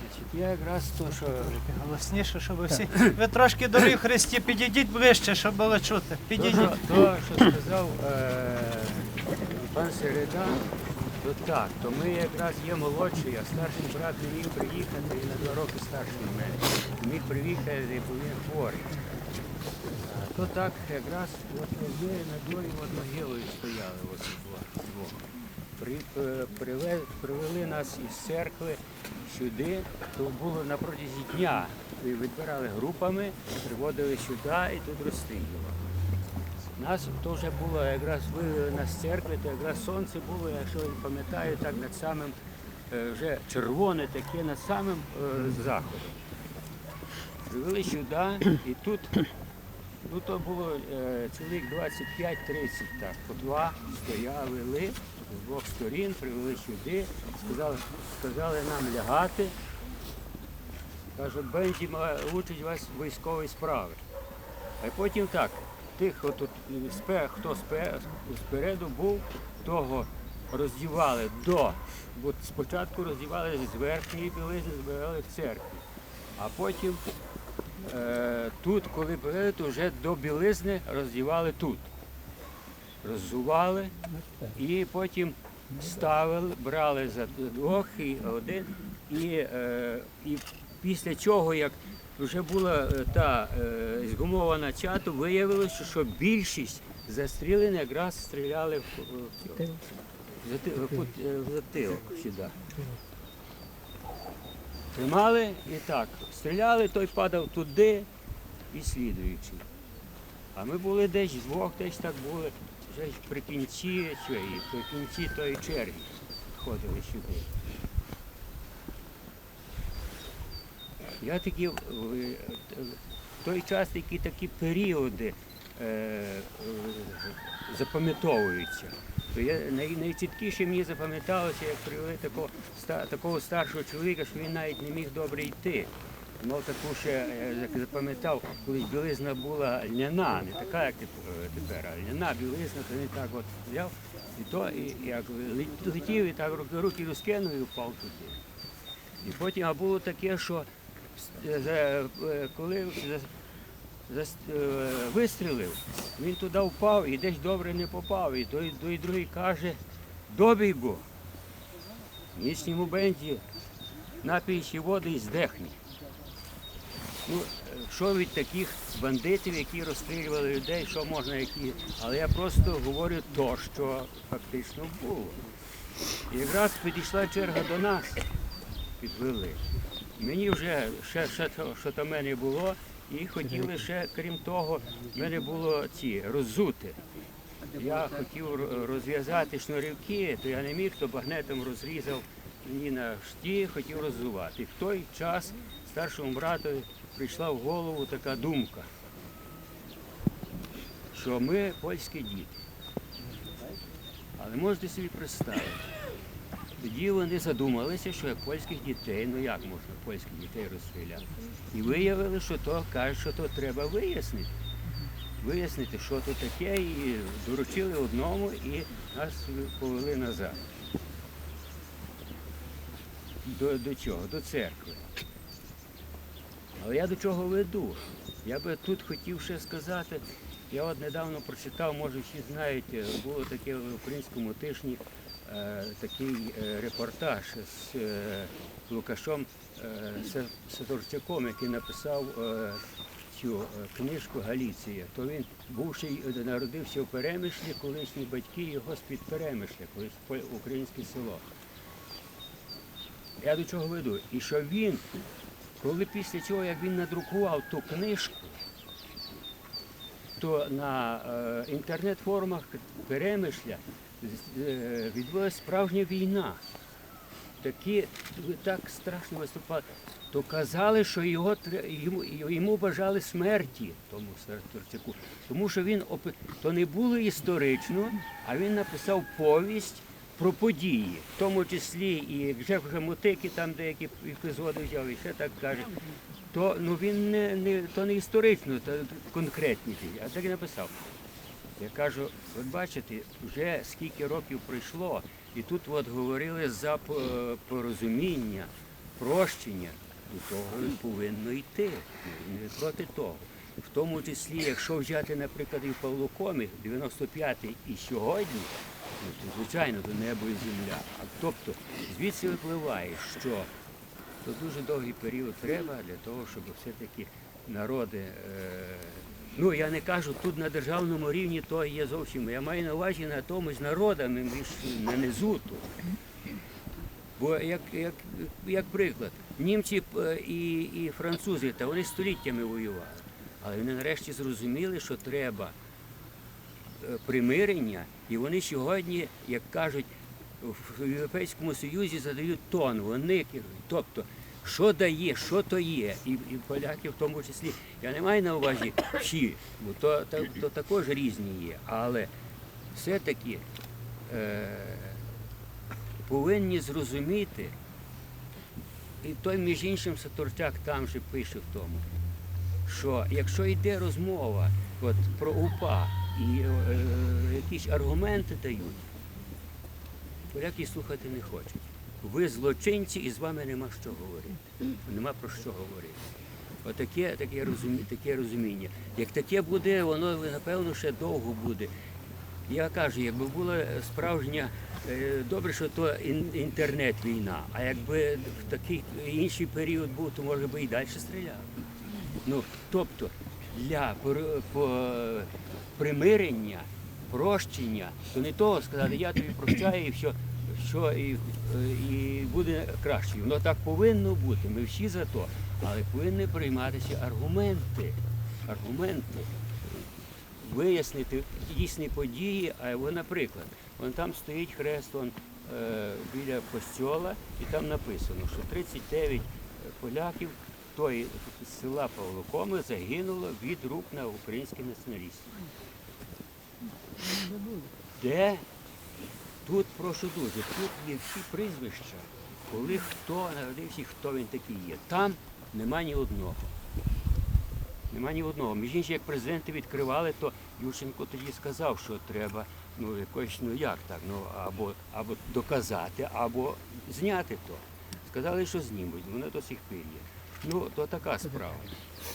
Значить, я якраз то, що Голосніше, щоб всі. Ви трошки дорогі Христі, підійдіть ближче, щоб було чути. Підійдіть. то, що сказав е, пан Середа, то так, то ми якраз є молодший, а старший брат не міг приїхати і на два роки старший мене. Не Міг приїхати, бо він хворий. То так якраз от ми на дворі от могилою стояли ось двох. Е, привели нас із церкви сюди, то було на протязі дня. Відбирали групами, приводили сюди і тут розстрілювали. Нас то вже було якраз вивели нас з церкви, то якраз сонце було, якщо я пам'ятаю, так над самим е, вже червоне таке над самим е, заходом. Привели сюди і тут, ну то було чоловік 25-30 так, по два стояли, з двох сторін, привели сюди, сказали, сказали нам лягати. Кажуть, будемо учить вас військової справи. А потім так, тих, хто, тут, спе- хто спе- спереду був, того роздівали до. От спочатку роздівали з верхньої білизни, збирали в церкві. А потім е, тут, коли були, то вже до білизни роздівали тут. Роззували і потім ставили, брали за двох і один. І, е, і після чого, як вже була е, та е, згумована чата, виявилося, що більшість застрілені якраз стріляли в, в, в, в в затилок сюди. Тримали і так, стріляли, той падав туди і слідуючий. А ми були десь двох, десь так були вже при кінці цієї, при кінці тої черги ходили сюди. Я такі е, в той час такі такі періоди е, е, запам'ятовуються. То я най, найчіткіше мені запам'яталося, як привели такого, ста, такого старшого чоловіка, що він навіть не міг добре йти. Мав таку ще, е, як запам'ятав, колись білизна була льняна, не така, як е, тепер, а льняна білизна, то він так от взяв і то, і як летів, і так руки, руки розкинув і впав туди. І потім а було таке, що е, коли вистрілив, він туди впав і десь добре не попав. І той, той другий каже, добій го. Нічному бенді напійся води і здехне. Ну, що від таких бандитів, які розстрілювали людей, що можна які. Але я просто говорю то, що фактично було. І якраз підійшла черга до нас, підвели. Мені вже ще, ще що до мене було, і хотіли ще, крім того, в мене було ці роззути. Я хотів розв'язати шнурівки, то я не міг, то багнетом розрізав мені на шті, хотів роззувати. В той час старшому братові прийшла в голову така думка, що ми польські діти. Але можете собі представити, тоді вони задумалися, що як польських дітей, ну як можна польських дітей розстріляти? І виявили, що то кажуть, що то треба вияснити. Вияснити, що то таке, і доручили одному і нас повели назад. До, до чого? До церкви. Але я до чого веду? Я би тут хотів ще сказати, я от недавно прочитав, може всі знаєте, було таке в українському тижні е, такий е, репортаж з е, Лукашом е, Се- який написав е, цю е, книжку Галіція. То він бувший е, народився в Перемишлі, колишні батьки його з-під Перемишля, колись українське село. Я до чого веду? І що він, коли після цього, як він надрукував ту книжку, то на е, інтернет-форумах Перемишля е, відбулася справжня війна. Такі так страшно виступали. То казали, що його йому, йому бажали смерті, тому Сарторчаку. Тому що він то не було історично, а він написав повість про події, в тому числі і вже вже мотики, там деякі епізоди взяв, і ще так каже. То ну він не, не то не історично, то конкретні, ті, а так і написав. Я кажу, от бачите, вже скільки років пройшло, І тут от говорили за порозуміння, прощення. До того повинно йти, не проти того. В тому числі, якщо взяти, наприклад, і в Павлокомі 95-й і сьогодні, ну, звичайно, то небо і земля. А тобто звідси випливає, що то дуже довгий період треба для того, щоб все-таки народи. Е, ну я не кажу тут на державному рівні, то є зовсім. Я маю на увазі на тому з народами на низу тут. Бо як, як, як приклад, німці е, і, і французи, та вони століттями воювали. Але вони нарешті зрозуміли, що треба примирення, і вони сьогодні, як кажуть, в Європейському Союзі задають тон, вони керують. Тобто, що дає, що то є, і, і поляки в тому числі. Я не маю на увазі всі, бо то, то, то також різні є. Але все-таки е, повинні зрозуміти, і той, між іншим, Сатурчак там же пише в тому, що якщо йде розмова от, про УПА і е, якісь аргументи дають, поляки слухати не хочуть. Ви злочинці і з вами нема що говорити. Нема про що говорити. Отаке таке, розумі, таке розуміння. Як таке буде, воно напевно ще довго буде. Я кажу, якби була справжня, е, добре, що то інтернет-війна, а якби в такий інший період був, то може би і далі стріляв. Ну, тобто для примирення, прощення, то не того сказати, я тобі прощаю і все, що і, і буде краще. Воно так повинно бути. Ми всі за то, але повинні прийматися аргументи. Аргументи вияснити дійсні події. А от, наприклад, вон там стоїть хрест он, е, біля костьола, і там написано, що 39 поляків з села Павлокоми загинуло від рук на українських націоналістів. Де? Тут прошу дуже, тут є всі прізвища, коли хто народився, хто він такий є. Там нема ні одного. Нема ні одного. Між іншим, як президенти відкривали, то Ющенко тоді сказав, що треба ну якось, ну як так, ну або, або доказати, або зняти то. Сказали, що знімуть, воно до сих пір є. Ну, то така справа.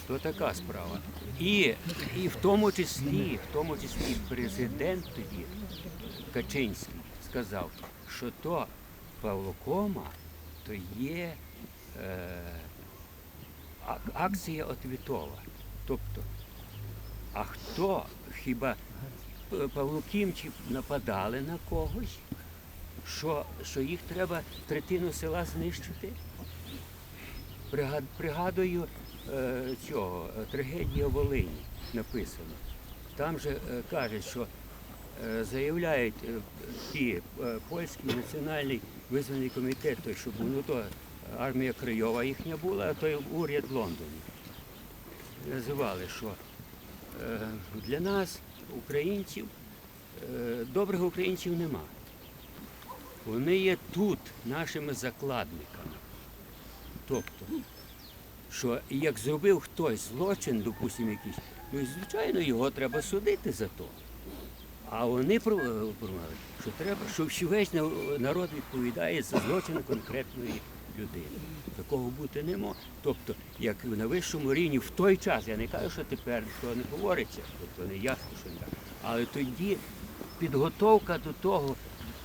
То така справа. І, і в тому числі, в тому числі президент тоді, Качинський, сказав, що то Павлокома, то є е, ак- акція отвітова. Тобто, а хто хіба П- Павлуківці нападали на когось, що, що їх треба третину села знищити? Пригад- Пригадую е, цього, е, трагедія Волині написано. Там же е, каже, що заявляють ті польський національний визвольний комітет, той, щоб ну, то армія Крийова їхня була, а той уряд Лондоні. Називали, що для нас, українців, добрих українців нема. Вони є тут нашими закладниками. Тобто, що як зробив хтось злочин, допустимо, якийсь, ну і звичайно його треба судити за то. А вони про- промовили, що треба, що весь народ відповідає за злочин конкретної людини. Такого бути не може. Тобто, як на вищому рівні в той час, я не кажу, що тепер що не говориться, тобто не ясно, що не так. Але тоді підготовка до того,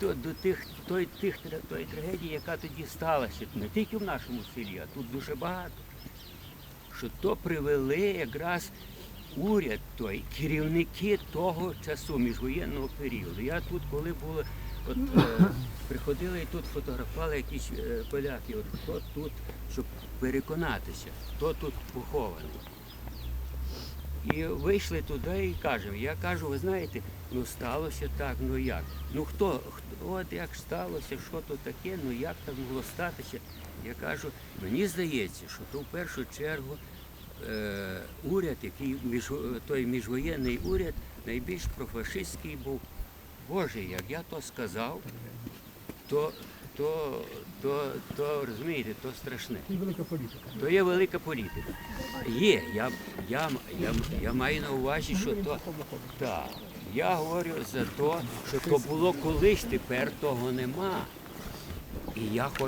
до, до тих, той, тих, тої трагедії, яка тоді сталася, не тільки в нашому селі, а тут дуже багато що то привели якраз уряд той, керівники того часу, міжвоєнного періоду. Я тут, коли було, от е, приходили і тут фотографували якісь е, поляки, от хто тут, щоб переконатися, хто тут похований. І вийшли туди і кажемо, я кажу, ви знаєте, ну сталося так, ну як? Ну хто, хто от як сталося, що то таке, ну як так могло статися? Я кажу, мені здається, що то в першу чергу е, уряд, який між, той міжвоєнний уряд найбільш профашистський був. Боже, як я то сказав, то, то, то, то розумієте, то страшне. Це велика політика. То є велика політика. Є. Я, я, я, я маю на увазі, що то так. Я говорю за те, що то було колись, тепер того нема. І я хочу